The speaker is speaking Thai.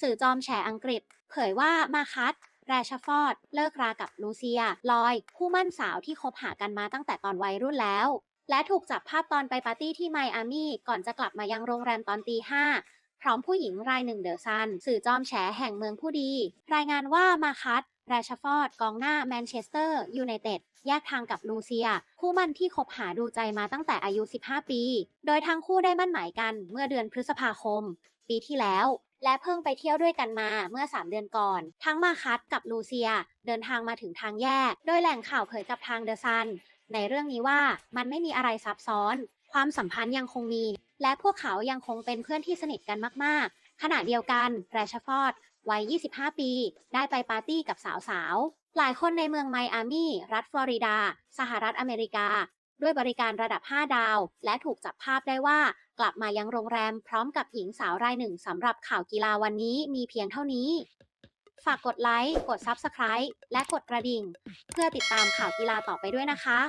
สื่อจอมแฉอังกฤษ เผยว่ามาคัสแรชฟอร์ด เลิกรากับลูเซีย ลอย คู่มั่นสาวที่คบหากันมาตั้งแต่ตอนวัยรุ่นแล้ว และถูกจับภาพตอนไปปาร์ตี้ที่ไมอามี่ก่อนจะกลับมายังโรงแรมตอนตีห้าพร้อมผู้หญิงรายหนึ่งเดอะซัน สื่อจอมแฉแห่งเมืองผู้ดี รายงานว่ามาคัสแรชฟอร์ด กองหน้าแมนเชสเตอร์ยูไนเต็ดแยกทางกับลูเซีย คู่มั่นที่คบหาดูใจมาตั้งแต่อายุ 15 ปี โดยทั้งคู่ได้มั่นหมายกันเมื่อเดือนพฤษภาคม ปีที่แล้ว และเพิ่งไปเที่ยวด้วยกันมาเมื่อ 3 เดือนก่อน ทั้งมาคัสกับลูเซีย เดินทางมาถึงทางแยก โดยแหล่งข่าวเผยกับทางเดอะซัน ในเรื่องนี้ว่ามันไม่มีอะไรซับซ้อน ความสัมพันธ์ยังคงมี และพวกเขายังคงเป็นเพื่อนที่สนิทกันมากๆ ขณะเดียวกันแรชฟอร์ดวัย 25 ปี ได้ไปปาร์ตี้กับสาวๆ หลายคนในเมืองไมอามี่รัฐฟลอริดา สหรัฐอเมริกา ด้วยบริการระดับ 5 ดาว และถูกจับภาพได้ว่า กลับมายังโรงแรมพร้อมกับหญิงสาวรายหนึ่งสำหรับข่าวกีฬาวันนี้มีเพียงเท่านี้ ฝากกดไลค์ กด Subscribe และกดกระดิ่ง เพื่อติดตามข่าวกีฬาต่อไปด้วยนะคะ